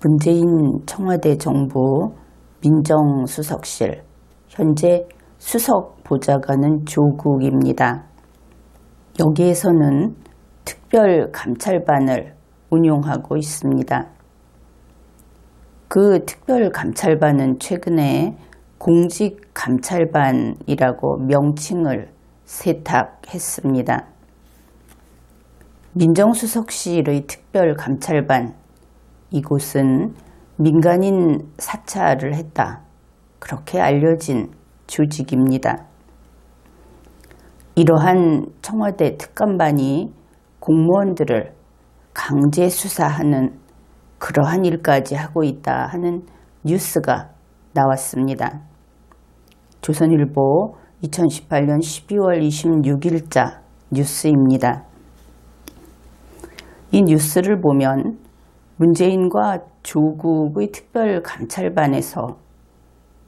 문재인 청와대 정부 민정수석실 현재 수석 보좌관은 조국입니다. 여기에서는 특별 감찰반을 운용하고 있습니다. 그 특별 감찰반은 최근에 공직 감찰반이라고 명칭을 세탁했습니다. 민정수석실의 특별 감찰반 이곳은 민간인 사찰을 했다. 그렇게 알려진 조직입니다. 이러한 청와대 특감반이 공무원들을 강제 수사하는 그러한 일까지 하고 있다 하는 뉴스가 나왔습니다. 조선일보 2018년 12월 26일자 뉴스입니다. 이 뉴스를 보면 문재인과 조국의 특별 감찰반에서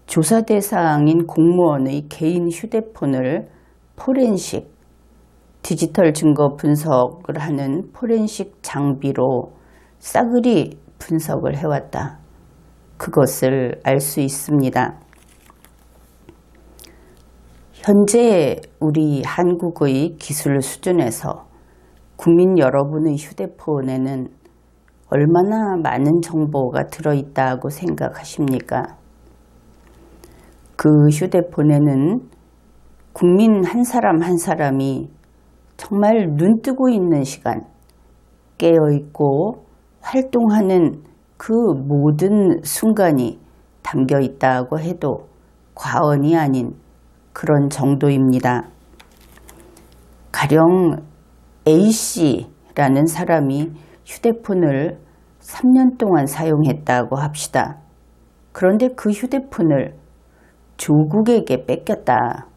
조사 대상인 공무원의 개인 휴대폰을 포렌식, 디지털 증거 분석을 하는 포렌식 장비로 싸그리 분석을 해왔다. 그것을 알 수 있습니다. 현재 우리 한국의 기술 수준에서 국민 여러분의 휴대폰에는 얼마나 많은 정보가 들어있다고 생각하십니까? 그 휴대폰에는 국민 한 사람 한 사람이 정말 눈 뜨고 있는 시간, 깨어있고 활동하는 그 모든 순간이 담겨 있다고 해도 과언이 아닌 그런 정도입니다. 가령 A씨라는 사람이 휴대폰을 3년 동안 사용했다고 합시다. 그런데 그 휴대폰을 조국에게 뺏겼다.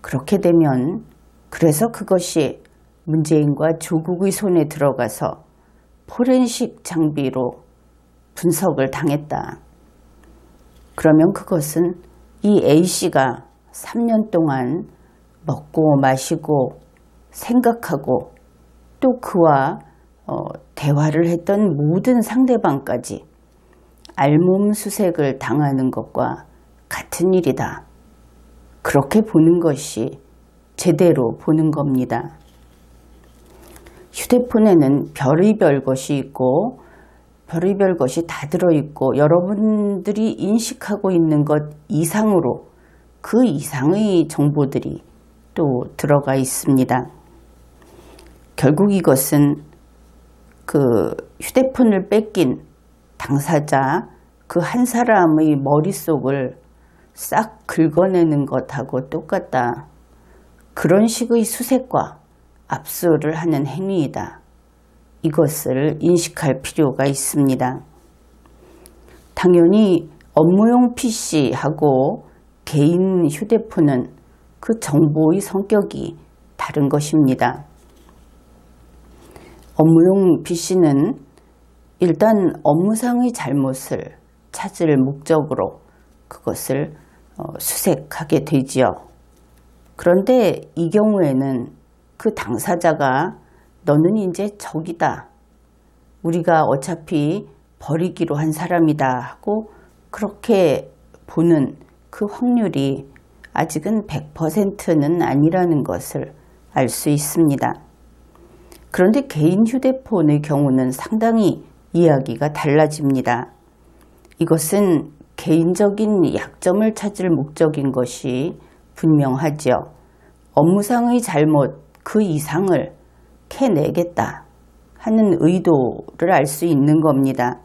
그렇게 되면 그래서 그것이 문재인과 조국의 손에 들어가서 포렌식 장비로 분석을 당했다. 그러면 그것은 이 A씨가 3년 동안 먹고 마시고 생각하고 또 그와 어, 대화를 했던 모든 상대방까지 알몸 수색을 당하는 것과 같은 일이다. 그렇게 보는 것이 제대로 보는 겁니다. 휴대폰에는 별의별 것이 있고 별의별 것이 다 들어있고 여러분들이 인식하고 있는 것 이상으로 그 이상의 정보들이 또 들어가 있습니다. 결국 이것은 그 휴대폰을 뺏긴 당사자 그 한 사람의 머릿속을 싹 긁어내는 것하고 똑같다. 그런 식의 수색과 압수를 하는 행위이다. 이것을 인식할 필요가 있습니다. 당연히 업무용 PC하고 개인 휴대폰은 그 정보의 성격이 다른 것입니다. 업무용 PC는 일단 업무상의 잘못을 찾을 목적으로 그것을 어, 수색하게 되지요. 그런데 이 경우에는 그 당사자가 너는 이제 적이다. 우리가 어차피 버리기로 한 사람이다 하고 그렇게 보는 그 확률이 아직은 100%는 아니라는 것을 알 수 있습니다. 그런데 개인 휴대폰의 경우는 상당히 이야기가 달라집니다. 이것은 개인적인 약점을 찾을 목적인 것이 분명하지요. 업무상의 잘못 그 이상을 캐내겠다 하는 의도를 알 수 있는 겁니다.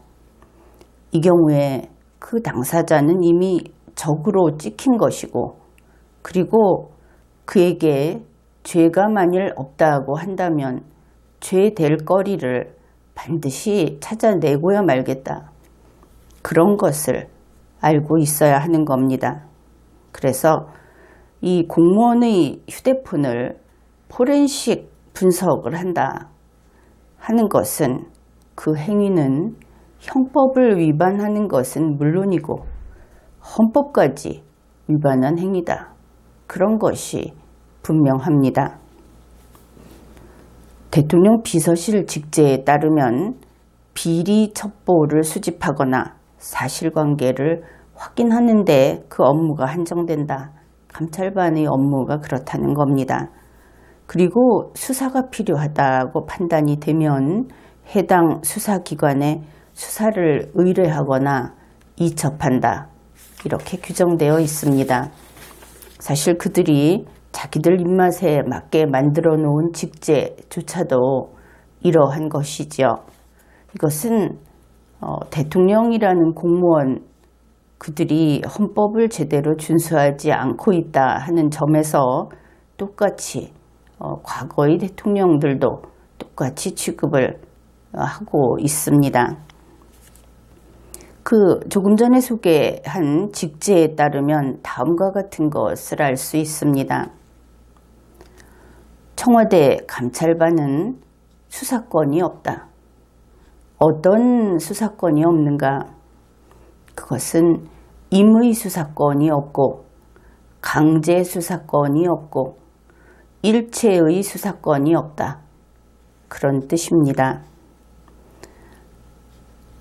이 경우에 그 당사자는 이미 적으로 찍힌 것이고 그리고 그에게 죄가 만일 없다고 한다면 죄 될 거리를 반드시 찾아내고야 말겠다. 그런 것을 알고 있어야 하는 겁니다. 그래서 이 공무원의 휴대폰을 포렌식 분석을 한다 하는 것은 그 행위는 형법을 위반하는 것은 물론이고 헌법까지 위반한 행위다. 그런 것이 분명합니다. 대통령 비서실 직제에 따르면 비리 첩보를 수집하거나 사실관계를 확인하는데 그 업무가 한정된다. 감찰반의 업무가 그렇다는 겁니다. 그리고 수사가 필요하다고 판단이 되면 해당 수사기관에 수사를 의뢰하거나 이첩한다. 이렇게 규정되어 있습니다. 사실 그들이 자기들 입맛에 맞게 만들어 놓은 직제조차도 이러한 것이지요. 이것은 어, 대통령이라는 공무원 그들이 헌법을 제대로 준수하지 않고 있다 하는 점에서 똑같이 어, 과거의 대통령들도 똑같이 취급을 하고 있습니다. 그 조금 전에 소개한 직제에 따르면 다음과 같은 것을 알 수 있습니다. 청와대 감찰반은 수사권이 없다. 어떤 수사권이 없는가? 그것은 임의 수사권이 없고 강제 수사권이 없고 일체의 수사권이 없다. 그런 뜻입니다.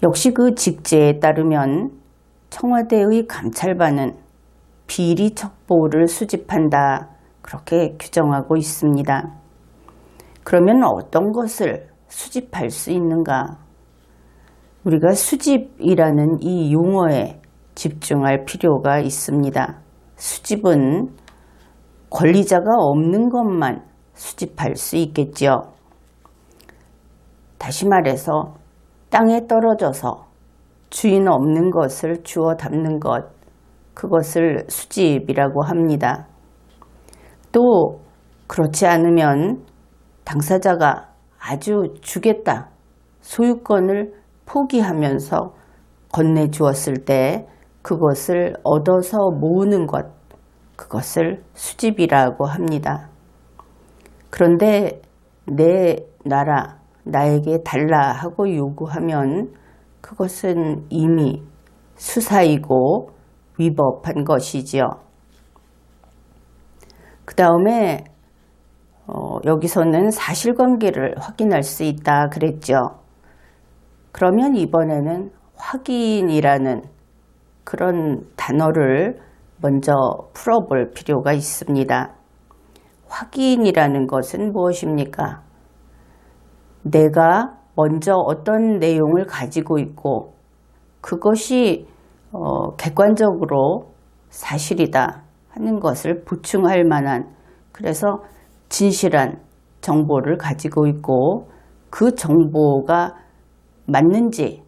역시 그 직제에 따르면 청와대의 감찰반은 비리 첩보를 수집한다. 그렇게 규정하고 있습니다. 그러면 어떤 것을 수집할 수 있는가? 우리가 수집이라는 이 용어에 집중할 필요가 있습니다. 수집은 권리자가 없는 것만 수집할 수 있겠지요. 다시 말해서 땅에 떨어져서 주인 없는 것을 주워 담는 것, 그것을 수집이라고 합니다. 또 그렇지 않으면 당사자가 아주 주겠다, 소유권을 포기하면서 건네주었을 때 그것을 얻어서 모으는 것, 그것을 수집이라고 합니다. 그런데 내 나라, 나에게 달라 하고 요구하면 그것은 이미 수사이고 위법한 것이지요. 그 다음에 어, 여기서는 사실관계를 확인할 수 있다 그랬죠. 그러면 이번에는 확인이라는 그런 단어를 먼저 풀어볼 필요가 있습니다. 확인이라는 것은 무엇입니까? 내가 먼저 어떤 내용을 가지고 있고 그것이 어, 객관적으로 사실이다 하는 것을 보충할 만한 그래서 진실한 정보를 가지고 있고 그 정보가 맞는지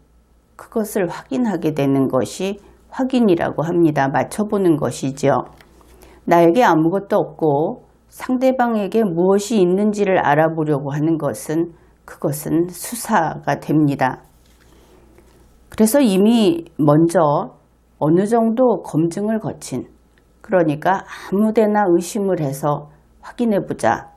그것을 확인하게 되는 것이 확인이라고 합니다. 맞춰보는 것이죠. 나에게 아무것도 없고 상대방에게 무엇이 있는지를 알아보려고 하는 것은 그것은 수사가 됩니다. 그래서 이미 먼저 어느 정도 검증을 거친 그러니까 아무데나 의심을 해서 확인해 보자.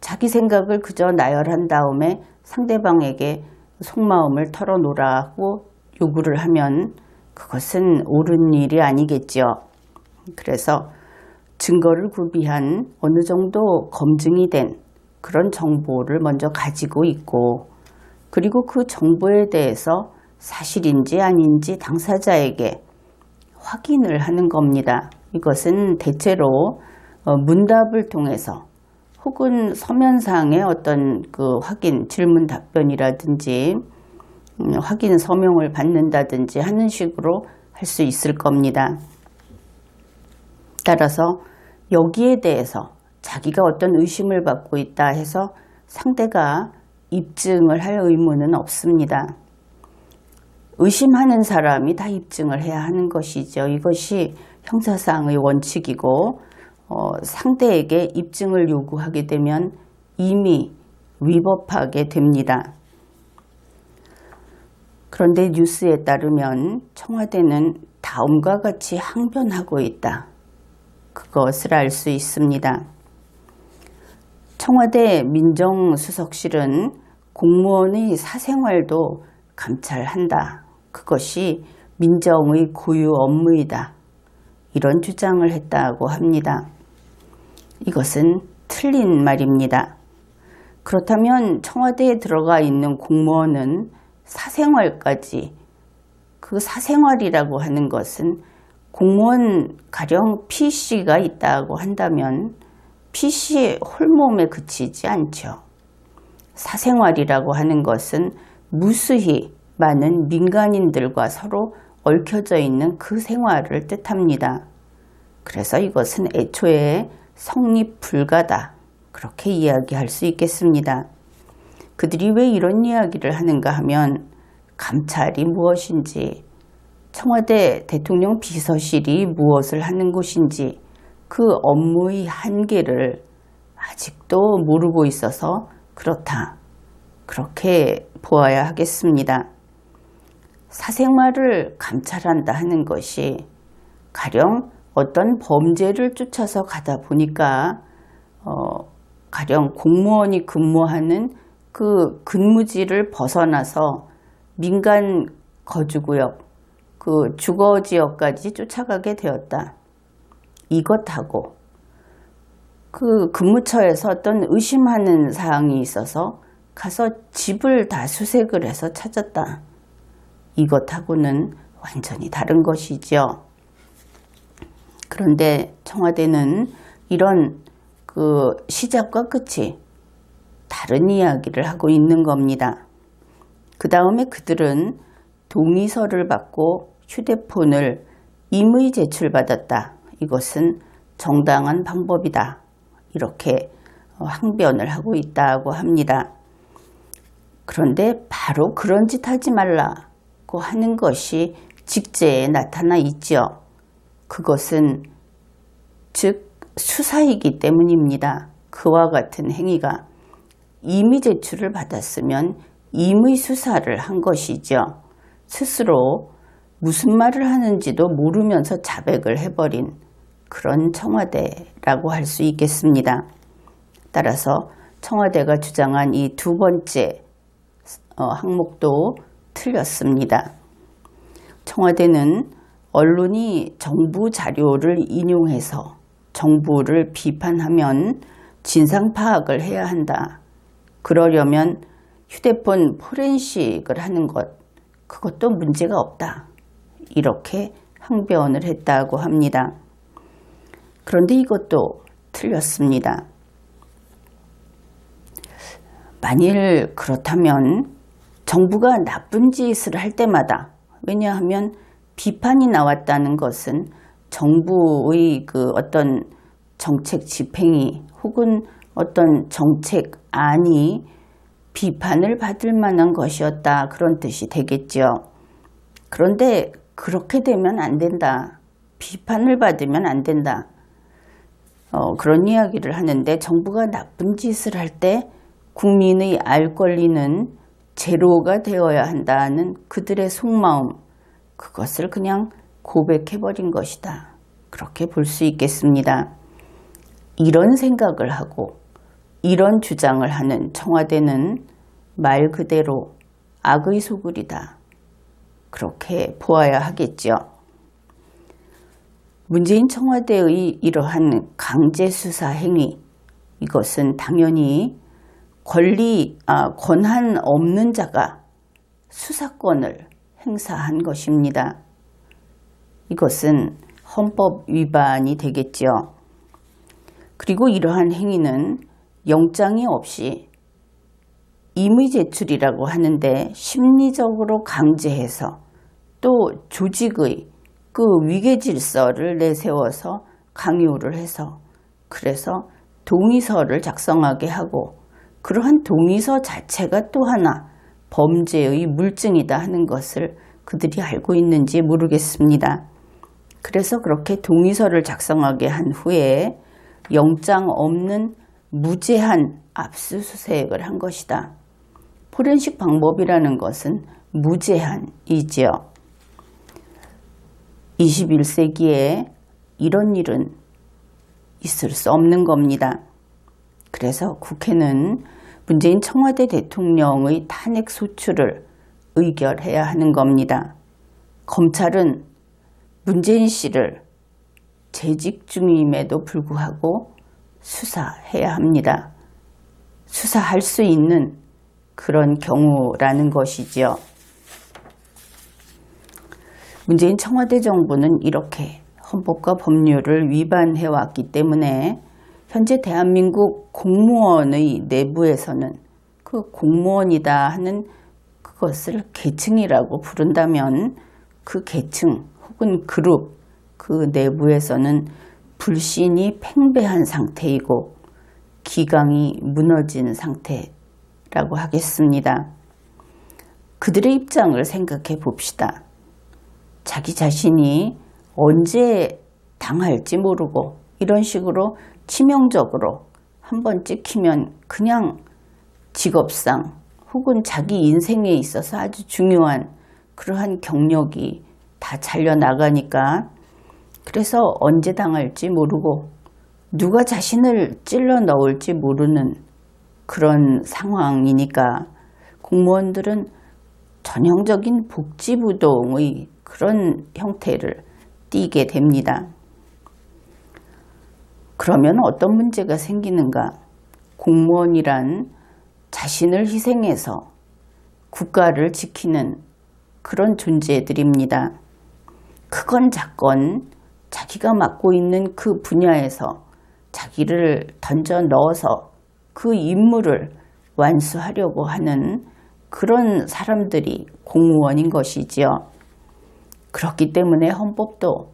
자기 생각을 그저 나열한 다음에 상대방에게 속마음을 털어놓으라고 요구를 하면 그것은 옳은 일이 아니겠죠. 그래서 증거를 구비한 어느 정도 검증이 된 그런 정보를 먼저 가지고 있고 그리고 그 정보에 대해서 사실인지 아닌지 당사자에게 확인을 하는 겁니다. 이것은 대체로 어, 문답을 통해서 혹은 서면상의 어떤 그 확인, 질문 답변이라든지 음, 확인 서명을 받는다든지 하는 식으로 할 수 있을 겁니다. 따라서 여기에 대해서 자기가 어떤 의심을 받고 있다 해서 상대가 입증을 할 의무는 없습니다. 의심하는 사람이 다 입증을 해야 하는 것이죠. 이것이 형사상의 원칙이고 어, 상대에게 입증을 요구하게 되면 이미 위법하게 됩니다. 그런데 뉴스에 따르면 청와대는 다음과 같이 항변하고 있다. 그것을 알 수 있습니다. 청와대 민정수석실은 공무원의 사생활도 감찰한다. 그것이 민정의 고유 업무이다. 이런 주장을 했다고 합니다. 이것은 틀린 말입니다. 그렇다면 청와대에 들어가 있는 공무원은 사생활까지 그 사생활이라고 하는 것은 공무원 가령 PC가 있다고 한다면 PC의 홀몸에 그치지 않죠. 사생활이라고 하는 것은 무수히 많은 민간인들과 서로 얽혀져 있는 그 생활을 뜻합니다. 그래서 이것은 애초에 성립 불가다. 그렇게 이야기할 수 있겠습니다. 그들이 왜 이런 이야기를 하는가 하면 감찰이 무엇인지, 청와대 대통령 비서실이 무엇을 하는 곳인지 그 업무의 한계를 아직도 모르고 있어서 그렇다. 그렇게 보아야 하겠습니다. 사생활을 감찰한다 하는 것이 가령 어떤 범죄를 쫓아서 가다 보니까 어, 가령 공무원이 근무하는 그 근무지를 벗어나서 민간 거주구역, 그 주거지역까지 쫓아가게 되었다. 이것하고 그 근무처에서 어떤 의심하는 사항이 있어서 가서 집을 다 수색을 해서 찾았다. 이것하고는 완전히 다른 것이죠. 그런데 청와대는 이런 그 시작과 끝이 다른 이야기를 하고 있는 겁니다. 그 다음에 그들은 동의서를 받고 휴대폰을 임의 제출받았다. 이것은 정당한 방법이다. 이렇게 항변을 하고 있다고 합니다. 그런데 바로 그런 짓 하지 말라 고 하는 것이 직제에 나타나 있죠. 그것은 즉 수사이기 때문입니다. 그와 같은 행위가 임의 제출을 받았으면 임의 수사를 한 것이죠. 스스로 무슨 말을 하는지도 모르면서 자백을 해버린 그런 청와대라고 할 수 있겠습니다. 따라서 청와대가 주장한 이 두 번째 어, 항목도 틀렸습니다. 청와대는 언론이 정부 자료를 인용해서 정부를 비판하면 진상 파악을 해야 한다. 그러려면 휴대폰 포렌식을 하는 것, 그것도 문제가 없다. 이렇게 항변을 했다고 합니다. 그런데 이것도 틀렸습니다. 만일 그렇다면 정부가 나쁜 짓을 할 때마다 왜냐하면 비판이 나왔다는 것은 정부의 그 어떤 정책 집행이 혹은 어떤 정책안이 비판을 받을 만한 것이었다 그런 뜻이 되겠죠. 그런데 그렇게 되면 안 된다. 비판을 받으면 안 된다. 어, 그런 이야기를 하는데 정부가 나쁜 짓을 할 때 국민의 알 권리는 제로가 되어야 한다는 그들의 속마음 그것을 그냥 고백해버린 것이다. 그렇게 볼 수 있겠습니다. 이런 생각을 하고 이런 주장을 하는 청와대는 말 그대로 악의 소굴이다. 그렇게 보아야 하겠죠. 문재인 청와대의 이러한 강제 수사 행위, 이것은 당연히 권리, 아, 권한 없는 자가 수사권을 행사한 것입니다. 이것은 헌법 위반이 되겠죠. 그리고 이러한 행위는 영장이 없이 임의 제출이라고 하는데 심리적으로 강제해서 또 조직의 그 위계 질서를 내세워서 강요를 해서 그래서 동의서를 작성하게 하고 그러한 동의서 자체가 또 하나 범죄의 물증이다 하는 것을 그들이 알고 있는지 모르겠습니다. 그래서 그렇게 동의서를 작성하게 한 후에 영장 없는 무제한 압수수색을 한 것이다. 포렌식 방법이라는 것은 무제한이지요. 21세기에 이런 일은 있을 수 없는 겁니다. 그래서 국회는 문재인 청와대 대통령의 탄핵 소추를 의결해야 하는 겁니다. 검찰은 문재인 씨를 재직 중임에도 불구하고 수사해야 합니다. 수사할 수 있는 그런 경우라는 것이지요. 문재인 청와대 정부는 이렇게 헌법과 법률을 위반해 왔기 때문에 현재 대한민국 공무원의 내부에서는 그 공무원이다 하는 그것을 계층이라고 부른다면 그 계층 혹은 그룹 그 내부에서는 불신이 팽배한 상태이고 기강이 무너진 상태라고 하겠습니다. 그들의 입장을 생각해 봅시다. 자기 자신이 언제 당할지 모르고 이런 식으로 치명적으로 한 번 찍히면 그냥 직업상 혹은 자기 인생에 있어서 아주 중요한 그러한 경력이 다 잘려나가니까 그래서 언제 당할지 모르고 누가 자신을 찔러 넣을지 모르는 그런 상황이니까 공무원들은 전형적인 복지부동의 그런 형태를 띠게 됩니다. 그러면 어떤 문제가 생기는가? 공무원이란 자신을 희생해서 국가를 지키는 그런 존재들입니다. 크건 작건 자기가 맡고 있는 그 분야에서 자기를 던져 넣어서 그 임무를 완수하려고 하는 그런 사람들이 공무원인 것이지요. 그렇기 때문에 헌법도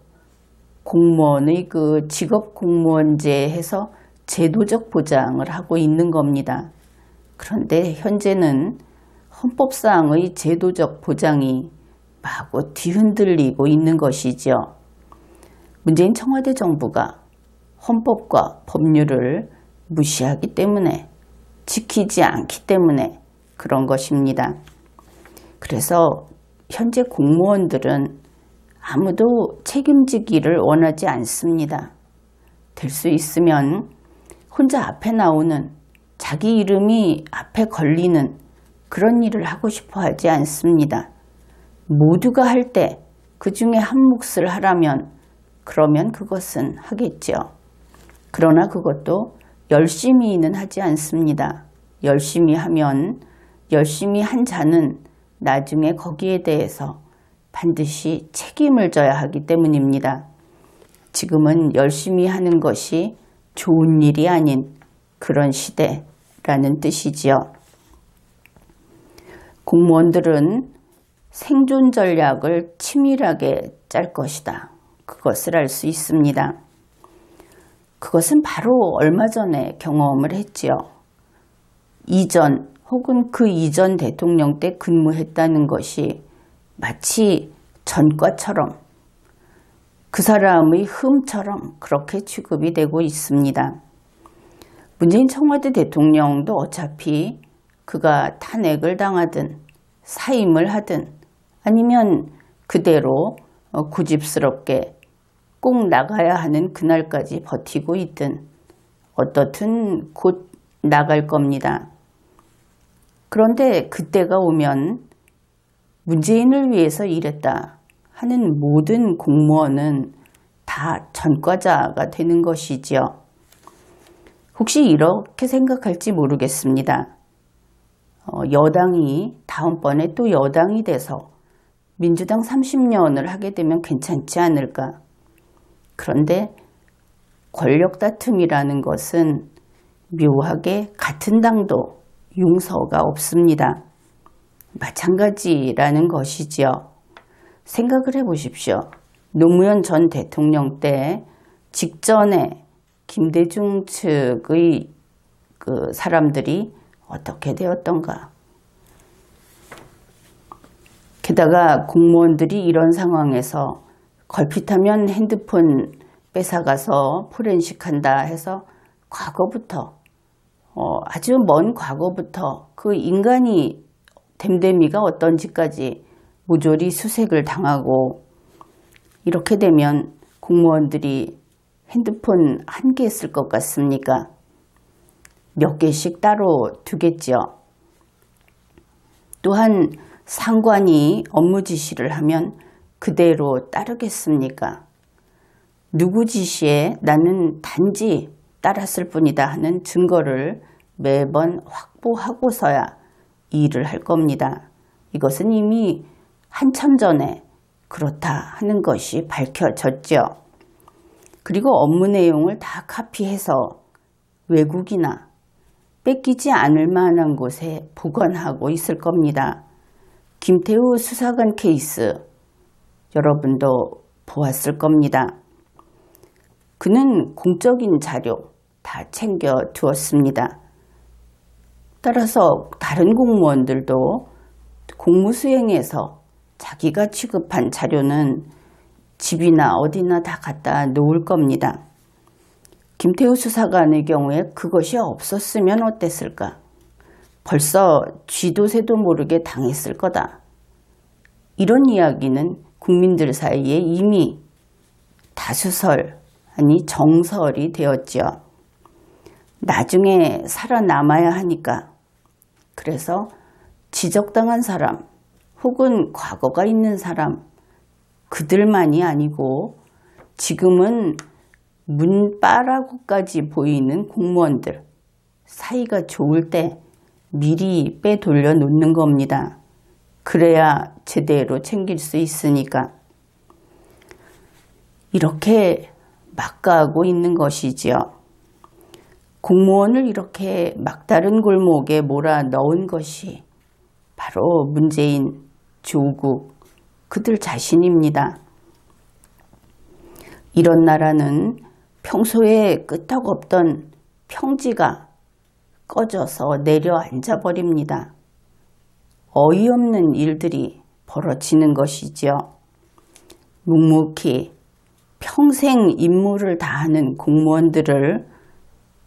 공무원의 그 직업 공무원제 해서 제도적 보장을 하고 있는 겁니다. 그런데 현재는 헌법상의 제도적 보장이 마구 뒤흔들리고 있는 것이지요. 문재인 청와대 정부가 헌법과 법률을 무시하기 때문에 지키지 않기 때문에 그런 것입니다. 그래서 현재 공무원들은 아무도 책임지기를 원하지 않습니다. 될 수 있으면 혼자 앞에 나오는 자기 이름이 앞에 걸리는 그런 일을 하고 싶어 하지 않습니다. 모두가 할 때 그 중에 한 몫을 하라면 그러면 그것은 하겠죠. 그러나 그것도 열심히는 하지 않습니다. 열심히 하면 열심히 한 자는 나중에 거기에 대해서 반드시 책임을 져야 하기 때문입니다. 지금은 열심히 하는 것이 좋은 일이 아닌 그런 시대라는 뜻이지요. 공무원들은 생존 전략을 치밀하게 짤 것이다. 그것을 알 수 있습니다. 그것은 바로 얼마 전에 경험을 했지요. 이전 혹은 그 이전 대통령 때 근무했다는 것이 마치 전과처럼 그 사람의 흠처럼 그렇게 취급이 되고 있습니다. 문재인 청와대 대통령도 어차피 그가 탄핵을 당하든 사임을 하든 아니면 그대로 고집스럽게 꼭 나가야 하는 그날까지 버티고 있든 어떻든 곧 나갈 겁니다. 그런데 그때가 오면 문재인을 위해서 일했다 하는 모든 공무원은 다 전과자가 되는 것이지요. 혹시 이렇게 생각할지 모르겠습니다. 어, 여당이 다음번에 또 여당이 돼서 민주당 30년을 하게 되면 괜찮지 않을까. 그런데 권력 다툼이라는 것은 묘하게 같은 당도 용서가 없습니다. 마찬가지라는 것이지요. 생각을 해 보십시오. 노무현 전 대통령 때 직전에 김대중 측의 그 사람들이 어떻게 되었던가. 게다가 공무원들이 이런 상황에서 걸핏하면 핸드폰 뺏어가서 포렌식 한다 해서 과거부터 어, 아주 먼 과거부터 그 인간이 댐댐이가 어떤지까지 모조리 수색을 당하고 이렇게 되면 공무원들이 핸드폰 한 개 쓸 것 같습니까? 몇 개씩 따로 두겠죠. 또한 상관이 업무 지시를 하면 그대로 따르겠습니까? 누구 지시에 나는 단지 따랐을 뿐이다 하는 증거를 매번 확보하고서야 일을 할 겁니다. 이것은 이미 한참 전에 그렇다 하는 것이 밝혀졌죠. 그리고 업무 내용을 다 카피해서 외국이나 뺏기지 않을 만한 곳에 보관하고 있을 겁니다. 김태우 수사관 케이스 여러분도 보았을 겁니다. 그는 공적인 자료 다 챙겨 두었습니다. 따라서 다른 공무원들도 공무 수행에서 자기가 취급한 자료는 집이나 어디나 다 갖다 놓을 겁니다. 김태우 수사관의 경우에 그것이 없었으면 어땠을까? 벌써 쥐도 새도 모르게 당했을 거다. 이런 이야기는 국민들 사이에 이미 다수설, 아니 정설이 되었지요. 나중에 살아남아야 하니까. 그래서 지적당한 사람 혹은 과거가 있는 사람 그들만이 아니고 지금은 문빠라고까지 보이는 공무원들 사이가 좋을 때 미리 빼돌려 놓는 겁니다. 그래야 제대로 챙길 수 있으니까. 이렇게 막가하고 있는 것이지요. 공무원을 이렇게 막다른 골목에 몰아 넣은 것이 바로 문재인, 조국, 그들 자신입니다. 이런 나라는 평소에 끄떡 없던 평지가 꺼져서 내려앉아 버립니다. 어이없는 일들이 벌어지는 것이지요. 묵묵히 평생 임무를 다하는 공무원들을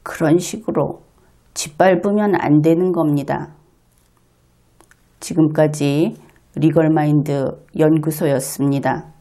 그런 식으로 짓밟으면 안 되는 겁니다. 지금까지 리걸마인드 연구소였습니다.